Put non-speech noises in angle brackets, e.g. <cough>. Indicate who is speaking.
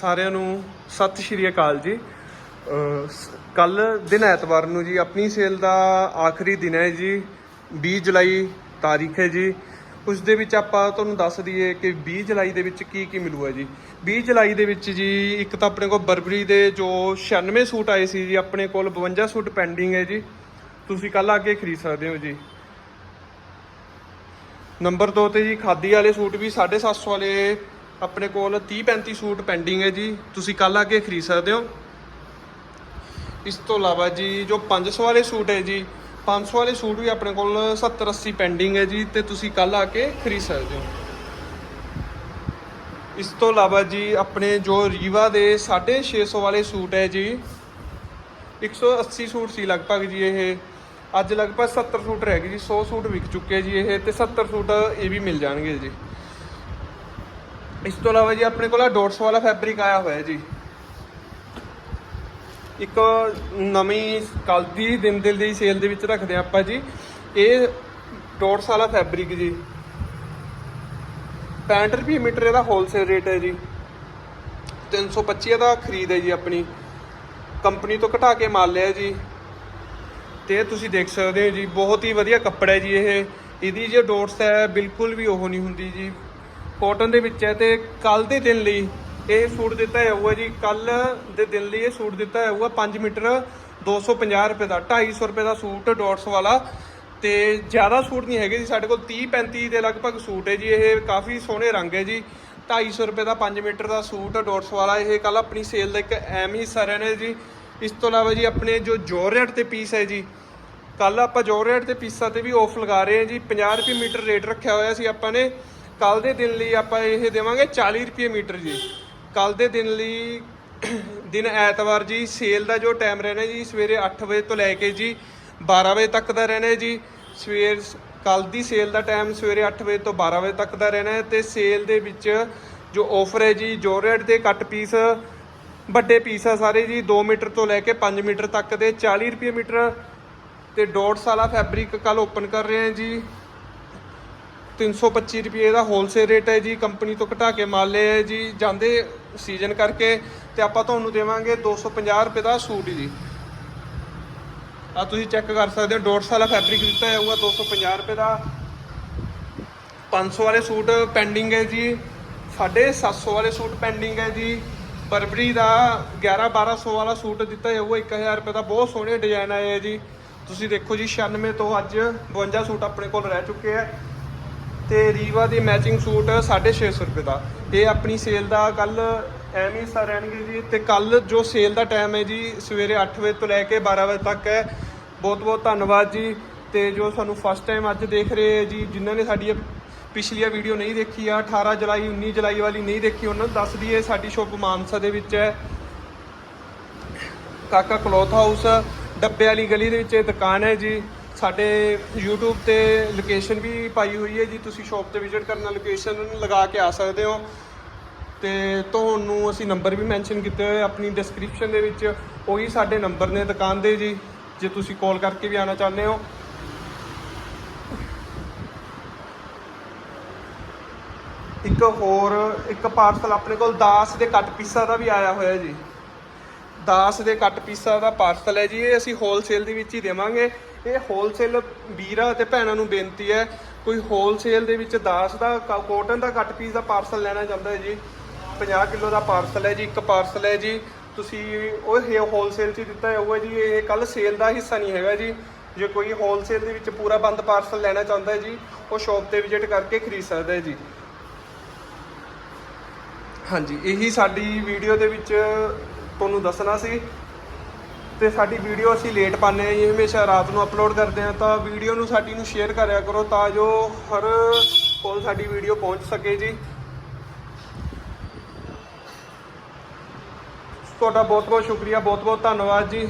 Speaker 1: ਸਾਰਿਆਂ ਨੂੰ ਸਤਿ ਸ਼੍ਰੀ ਅਕਾਲ ਜੀ। ਕੱਲ ਦਿਨ ਐਤਵਾਰ ਨੂੰ ਜੀ, ਆਪਣੀ ਸੇਲ ਦਾ ਆਖਰੀ ਦਿਨ ਹੈ ਜੀ 20 ਜੁਲਾਈ ਤਾਰੀਖ ਹੈ ਜੀ। ਉਸ ਦੇ ਵਿੱਚ ਆਪਾਂ ਤੁਹਾਨੂੰ ਦੱਸ ਦਈਏ ਕਿ 20 ਜੁਲਾਈ ਦੇ ਵਿੱਚ ਕੀ ਕੀ ਮਿਲੂਗਾ ਜੀ। 20 ਜੁਲਾਈ ਦੇ ਵਿੱਚ ਜੀ, ਇੱਕ ਤਾਂ ਆਪਣੇ ਕੋਲ ਬਰਬਰੀ ਦੇ ਜੋ 96 ਸੂਟ ਆਏ ਸੀ ਜੀ, ਆਪਣੇ ਕੋਲ 52 ਸੂਟ ਪੈਂਡਿੰਗ ਹੈ ਜੀ। ਤੁਸੀਂ ਕੱਲ ਆ ਕੇ ਖਰੀਦ ਸਕਦੇ ਹੋ ਜੀ। ਨੰਬਰ 2 ਤੇ ਜੀ, ਖਾਦੀ ਵਾਲੇ ਸੂਟ ਵੀ 750 ਵਾਲੇ ਆਪਣੇ ਕੋਲ 30 35 ਸੂਟ ਪੈਂਡਿੰਗ ਹੈ ਜੀ। ਤੁਸੀਂ ਕੱਲ ਆ ਕੇ ਖਰੀਦ ਸਕਦੇ ਹੋ। ਇਸ ਤੋਂ ਇਲਾਵਾ ਜੀ, ਜੋ 500 ਵਾਲੇ ਸੂਟ ਹੈ ਜੀ 500 ਵਾਲੇ ਸੂਟ ਵੀ ਆਪਣੇ ਕੋਲ 70 80 ਪੈਂਡਿੰਗ ਹੈ ਜੀ, ਤੇ ਤੁਸੀਂ ਕੱਲ ਆ ਕੇ ਖਰੀਦ ਸਕਦੇ ਹੋ। ਇਸ ਤੋਂ ਇਲਾਵਾ ਜੀ, ਆਪਣੇ ਜੋ ਰੀਵਾ ਦੇ 650 ਵਾਲੇ ਸੂਟ ਹੈ ਜੀ 180 ਸੂਟ ਸੀ ਲਗਭਗ ਜੀ ਇਹ। ਅੱਜ ਲਗਭਗ 70 ਸੂਟ ਰਹਿ ਗਏ ਜੀ 100 ਸੂਟ ਵਿਕ ਚੁੱਕੇ ਜੀ ਇਹ, ਤੇ 70 ਸੂਟ ਇਹ ਵੀ ਮਿਲ ਜਾਣਗੇ ਜੀ। ਇਸ ਤੋਂ ਇਲਾਵਾ ਜੀ ਆਪਣੇ ਕੋਲ ਡੋਟਸ ਵਾਲਾ ਫੈਬਰਿਕ ਆਇਆ ਹੋਇਆ ਜੀ। ਇੱਕ ਨਵੀਂ ਕੱਲ ਦੀ ਦਿਨ ਦਿਲ ਦੀ ਸੇਲ ਦੇ ਵਿੱਚ ਰੱਖਦੇ ਹਾਂ ਆਪਾਂ ਜੀ। ਇਹ ਡੋਟਸ ਵਾਲਾ ਫੈਬਰਿਕ ਜੀ। 65 ਰੁਪਏ ਮੀਟਰ ਇਹਦਾ ਹੋਲਸੇਲ ਰੇਟ ਹੈ ਜੀ। 325 ਦਾ ਖਰੀਦ ਹੈ ਜੀ ਆਪਣੀ। ਕੰਪਨੀ ਤੋਂ ਘਟਾ ਕੇ ਮਾਲ ਲਿਆ ਜੀ। ਤੇ ਤੁਸੀਂ ਦੇਖ ਸਕਦੇ ਹੋ ਜੀ, ਬਹੁਤ ਹੀ ਵਧੀਆ ਕੱਪੜਾ ਹੈ ਜੀ ਇਹ। ਇਹਦੀ ਜੋ ਡੋਟਸ ਹੈ, ਬਿਲਕੁਲ ਵੀ ਉਹ ਨਹੀਂ ਹੁੰਦੀ ਜੀ। ਕਾਟਨ ਦੇ ਵਿੱਚ ਹੈ ਤੇ ਕੱਲ ਦੇ ਦਿਨ ਲਈ ਇਹ ਸੂਟ ਦਿੱਤਾ ਹੋਊਗਾ ਜੀ। ਕੱਲ ਦੇ ਦਿਨ ਲਈ ਇਹ ਸੂਟ ਦਿੱਤਾ ਹੋਊਗਾ 5 ਮੀਟਰ 250 ਰੁਪਏ ਦਾ 250 ਰੁਪਏ ਦਾ ਸੂਟ, ਡਾਟਸ ਵਾਲਾ। ਤੇ ਜ਼ਿਆਦਾ ਸੂਟ ਨਹੀਂ ਹੈਗੇ ਜੀ, ਸਾਡੇ ਕੋਲ 30 35 ਦੇ ਲਗਭਗ ਸੂਟ ਹੈ ਜੀ। ਇਹ ਕਾਫੀ ਸੋਹਣੇ ਰੰਗ ਹੈ ਜੀ। 250 ਰੁਪਏ ਦਾ 5 ਮੀਟਰ ਦਾ ਸੂਟ, ਡਾਟਸ ਵਾਲਾ। ਇਹ ਕੱਲ ਆਪਣੀ ਸੇਲ ਦਾ ਇੱਕ ਐਮ ਹੀ ਸਾਰਿਆਂ ਨੇ ਜੀ। ਇਸ ਤੋਂ ਇਲਾਵਾ ਜੀ ਆਪਣੇ ਜੋ ਜੋਰਜਟ ਤੇ ਪੀਸ ਹੈ ਜੀ ਕੱਲ ਆਪਾਂ ਜੋਰਜਟ ਤੇ ਪੀਸਾਂ ਤੇ ਵੀ ਆਫ ਲਗਾ ਰਹੇ ਹਾਂ ਜੀ। 50 ਰੁਪਏ ਮੀਟਰ ਰੇਟ ਰੱਖਿਆ ਹੋਇਆ ਸੀ ਆਪਾਂ ਨੇ। ਕੱਲ ਦੇ ਦਿਨ ਲਈ ਆਪਾਂ ਇਹ ਦੇਵਾਂਗੇ 40 ਰੁਪਏ ਮੀਟਰ ਜੀ। ਕੱਲ ਦੇ ਦਿਨ ਲਈ <clears throat> ਦਿਨ ਐਤਵਾਰ ਜੀ, ਸੇਲ ਦਾ ਜੋ ਟਾਈਮ ਰਹਿਣਾ ਜੀ, ਸਵੇਰੇ 8 ਵਜੇ ਤੋਂ ਲੈ ਕੇ ਜੀ 12 ਵਜੇ ਤੱਕ ਦਾ ਰਹਿਣਾ ਜੀ। ਸਵੇਰ ਕੱਲ ਦੀ ਸੇਲ ਦਾ ਟਾਈਮ ਸਵੇਰੇ 8 ਵਜੇ ਤੋਂ 12 ਵਜੇ ਤੱਕ ਦਾ ਰਹਿਣਾ ਹੈ ਤੇ ਸੇਲ ਦੇ ਵਿੱਚ ਜੋ ਆਫਰ ਹੈ ਜੀ ਜੋਰੇਟ ਦੇ ਕੱਟ ਪੀਸ ਵੱਡੇ ਪੀਸ ਆ ਸਾਰੇ ਜੀ 2 ਮੀਟਰ ਤੋਂ ਲੈ ਕੇ 5 ਮੀਟਰ ਤੱਕ ਦੇ 40 ਰੁਪਏ ਮੀਟਰ। ਤੇ ਡੋਟਸ ਵਾਲਾ ਫੈਬਰਿਕ ਕੱਲ ਓਪਨ ਕਰ ਰਹੇ ਹਾਂ ਜੀ। 325 ਰੁਪਏ ਦਾ ਹੋਲਸੇਲ ਰੇਟ ਹੈ ਜੀ ਕੰਪਨੀ ਤੋਂ ਘਟਾ ਕੇ ਮਾਲ ਲਏ ਜੀ, ਜਾਂਦੇ ਸੀਜ਼ਨ ਕਰਕੇ ਤੇ ਆਪਾਂ ਤੁਹਾਨੂੰ ਦੇਵਾਂਗੇ 250 ਰੁਪਏ ਦਾ ਸੂਟ ਜੀ। ਆ ਤੁਸੀਂ ਚੈੱਕ ਕਰ ਸਕਦੇ ਹੋ ਡੋਟਸ ਵਾਲਾ ਫੈਬਰਿਕ ਦਿੱਤਾ ਜਾਊਗਾ 250 ਰੁਪਏ ਦਾ। 500 ਵਾਲੇ ਸੂਟ ਪੈਂਡਿੰਗ ਹੈ ਜੀ 750 ਵਾਲੇ ਸੂਟ ਪੈਂਡਿੰਗ ਹੈ ਜੀ। ਬਰਬਰੀ ਦਾ 11 1200 ਵਾਲਾ ਸੂਟ ਦਿੱਤਾ ਜਾਊਗਾ 1000 ਰੁਪਏ ਦਾ, ਬਹੁਤ ਸੋਹਣੇ ਡਿਜ਼ਾਈਨ ਆਏ ਹੈ ਜੀ। ਤੁਸੀਂ ਦੇਖੋ ਜੀ 96 ਤੋਂ ਅੱਜ 52 ਸੂਟ ਆਪਣੇ ਕੋਲ ਰਹਿ ਚੁੱਕੇ ਆ ਤੇ ਰੀਵਾ ਦੇ ਮੈਚਿੰਗ ਸੂਟ 650 ਰੁਪਏ ਦਾ। ਇਹ ਆਪਣੀ ਸੇਲ ਦਾ ਕੱਲ ਐਵੇਂ ਹੀ ਸਾ ਰਹਿਣਗੇ ਜੀ। ਤੇ ਕੱਲ ਜੋ ਸੇਲ ਦਾ ਟਾਈਮ ਹੈ ਜੀ, ਸਵੇਰੇ 8 ਵਜੇ ਤੋਂ ਲੈ ਕੇ 12 ਵਜੇ ਤੱਕ ਹੈ। ਬਹੁਤ ਬਹੁਤ ਧੰਨਵਾਦ ਜੀ। ਤੇ ਜੋ ਸਾਨੂੰ ਫਸਟ ਟਾਈਮ ਅੱਜ ਦੇਖ ਰਹੇ ਹੈ ਜੀ, ਜਿਨ੍ਹਾਂ ਨੇ ਸਾਡੀ ਪਿਛਲੀਆਂ ਵੀਡੀਓ ਨਹੀਂ ਦੇਖੀ ਆ 18 ਜੁਲਾਈ 19 ਜੁਲਾਈ ਵਾਲੀ ਨਹੀਂ ਦੇਖੀ, ਉਹਨਾਂ ਨੂੰ ਦੱਸ ਦਈਏ, ਸਾਡੀ ਸ਼ੋਪ ਮਾਨਸਾ ਦੇ ਵਿੱਚ ਹੈ। ਕਾਕਾ ਕਲੋਥ ਹਾਊਸ, ਡੱਬੇ ਵਾਲੀ ਗਲੀ ਦੇ ਵਿੱਚ ਇਹ ਦੁਕਾਨ ਹੈ ਜੀ। ਸਾਡੇ YouTube ਤੇ ਲੋਕੇਸ਼ਨ ਵੀ ਪਾਈ ਹੋਈ ਹੈ ਜੀ। ਤੁਸੀਂ ਸ਼ਾਪ ਤੇ ਵਿਜ਼ਿਟ ਕਰਨਾ ਲੋਕੇਸ਼ਨ ਲਗਾ ਕੇ ਆ ਸਕਦੇ ਹੋ। ਤੇ ਤੁਹਾਨੂੰ ਅਸੀਂ ਨੰਬਰ ਵੀ ਮੈਂਸ਼ਨ ਕੀਤੇ ਹੋਏ ਆਪਣੀ ਡਿਸਕ੍ਰਿਪਸ਼ਨ ਦੇ ਵਿੱਚ। ਉਹੀ ਸਾਡੇ ਨੰਬਰ ਨੇ ਦੁਕਾਨ ਦੇ ਜੀ, ਜੇ ਤੁਸੀਂ ਕਾਲ ਕਰਕੇ ਵੀ ਆਉਣਾ ਚਾਹੁੰਦੇ ਹੋ। ਇੱਕ ਹੋਰ, ਇੱਕ ਪਾਰਸਲ ਆਪਣੇ ਕੋਲ ਦਾਸ ਦੇ ਕੱਟ ਪੀਸਾਂ ਦਾ ਵੀ ਆਇਆ ਹੋਇਆ ਜੀ। ਦਾਸ ਦੇ ਕੱਟ ਪੀਸਾਂ ਦਾ ਪਾਰਸਲ ਹੈ ਜੀ, ਇਹ ਅਸੀਂ ਹੋਲਸੇਲ ਦੇ ਵਿੱਚ ਹੀ ਦੇਵਾਂਗੇ। ਇਹ ਹੋਲਸੇਲ ਵੀਰਾਂ ਅਤੇ ਭੈਣਾਂ ਨੂੰ ਬੇਨਤੀ ਹੈ, ਕੋਈ ਹੋਲਸੇਲ ਦੇ ਵਿੱਚ ਦਾਸ ਦਾ ਕੋਟਨ ਦਾ ਕੱਟ ਪੀਸ ਦਾ ਪਾਰਸਲ ਲੈਣਾ ਚਾਹੁੰਦਾ ਹੈ ਜੀ। 50 ਕਿਲੋ ਦਾ ਪਾਰਸਲ ਹੈ ਜੀ, ਇੱਕ ਪਾਰਸਲ ਹੈ ਜੀ। ਤੁਸੀਂ ਉਹ ਹੋਲਸੇਲ 'ਚ ਹੀ ਦਿੱਤਾ ਜਾਊਗਾ ਜੀ, ਇਹ ਕੱਲ ਸੇਲ ਦਾ ਹਿੱਸਾ ਨਹੀਂ ਹੈਗਾ ਜੀ। ਜੇ ਕੋਈ ਹੋਲਸੇਲ ਦੇ ਵਿੱਚ ਪੂਰਾ ਬੰਦ ਪਾਰਸਲ ਲੈਣਾ ਚਾਹੁੰਦਾ ਹੈ ਜੀ, ਉਹ ਸ਼ਾਪ ਤੇ ਵਿਜ਼ਿਟ ਕਰਕੇ ਖਰੀਦ ਸਕਦਾ ਹੈ ਜੀ। ਹਾਂਜੀ, ਇਹੀ ਸਾਡੀ ਵੀਡੀਓ ਦੇ ਵਿੱਚ ਤੁਹਾਨੂੰ ਦੱਸਣਾ ਸੀ ਤੇ ਸਾਡੀ ਵੀਡੀਓ ਅਸੀਂ ਲੇਟ ਪਾਉਂਦੇ ਹਾਂ ਜੀ, ਹਮੇਸ਼ਾ ਰਾਤ ਨੂੰ ਅਪਲੋਡ ਕਰਦੇ ਹਾਂ, ਤਾਂ ਵੀਡੀਓ ਨੂੰ ਸਾਡੀ ਨੂੰ ਸ਼ੇਅਰ ਕਰਿਆ ਕਰੋ ਤਾਂ ਜੋ ਹਰ ਕੋਲ ਸਾਡੀ ਵੀਡੀਓ ਪਹੁੰਚ ਸਕੇ ਜੀ। ਤੁਹਾਡਾ ਬਹੁਤ ਬਹੁਤ ਸ਼ੁਕਰੀਆ ਬਹੁਤ ਬਹੁਤ ਧੰਨਵਾਦ ਜੀ।